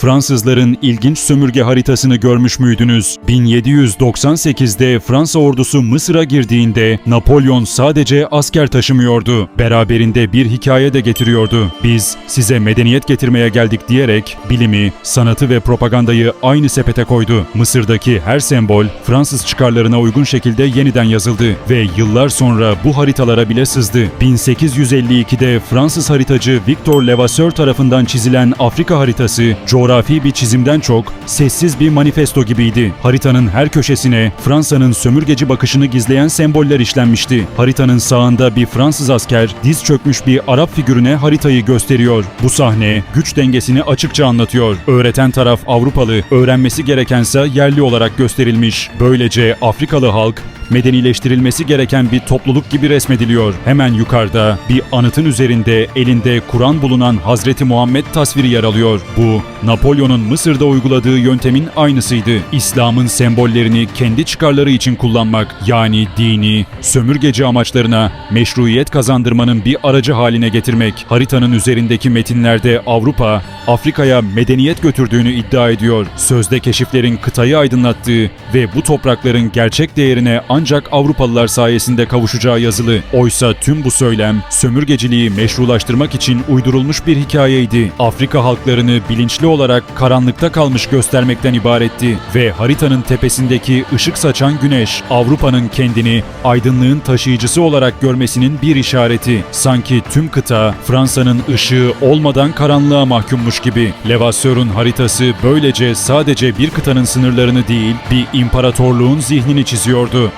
Fransızların ilginç sömürge haritasını görmüş müydünüz? 1798'de Fransa ordusu Mısır'a girdiğinde Napolyon sadece asker taşımıyordu. Beraberinde bir hikaye de getiriyordu. Biz size medeniyet getirmeye geldik diyerek bilimi, sanatı ve propagandayı aynı sepete koydu. Mısır'daki her sembol Fransız çıkarlarına uygun şekilde yeniden yazıldı ve yıllar sonra bu haritalara bile sızdı. 1852'de Fransız haritacı Victor Levasseur tarafından çizilen Afrika haritası coğrafi bir çizimden çok sessiz bir manifesto gibiydi. Haritanın her köşesine Fransa'nın sömürgeci bakışını gizleyen semboller işlenmişti. Haritanın sağında bir Fransız asker diz çökmüş bir Arap figürüne haritayı gösteriyor. Bu sahne güç dengesini açıkça anlatıyor. Öğreten taraf Avrupalı, öğrenmesi gerekense yerli olarak gösterilmiş. Böylece Afrikalı halk medenileştirilmesi gereken bir topluluk gibi resmediliyor. Hemen yukarıda bir anıtın üzerinde elinde Kur'an bulunan Hazreti Muhammed tasviri yer alıyor. Bu Napolyon'un Mısır'da uyguladığı yöntemin aynısıydı. İslam'ın sembollerini kendi çıkarları için kullanmak yani dini, sömürgeci amaçlarına meşruiyet kazandırmanın bir aracı haline getirmek. Haritanın üzerindeki metinlerde Avrupa, Afrika'ya medeniyet götürdüğünü iddia ediyor. Sözde keşiflerin kıtayı aydınlattığı ve bu toprakların gerçek değerine ancak Avrupalılar sayesinde kavuşacağı yazılı. Oysa tüm bu söylem sömürgeciliği meşrulaştırmak için uydurulmuş bir hikayeydi. Afrika halklarını bilinçli olarak karanlıkta kalmış göstermekten ibaretti ve haritanın tepesindeki ışık saçan güneş Avrupa'nın kendini aydınlığın taşıyıcısı olarak görmesinin bir işareti. Sanki tüm kıta Fransa'nın ışığı olmadan karanlığa mahkummuş gibi. Levasseur'un haritası böylece sadece bir kıtanın sınırlarını değil, bir imparatorluğun zihnini çiziyordu.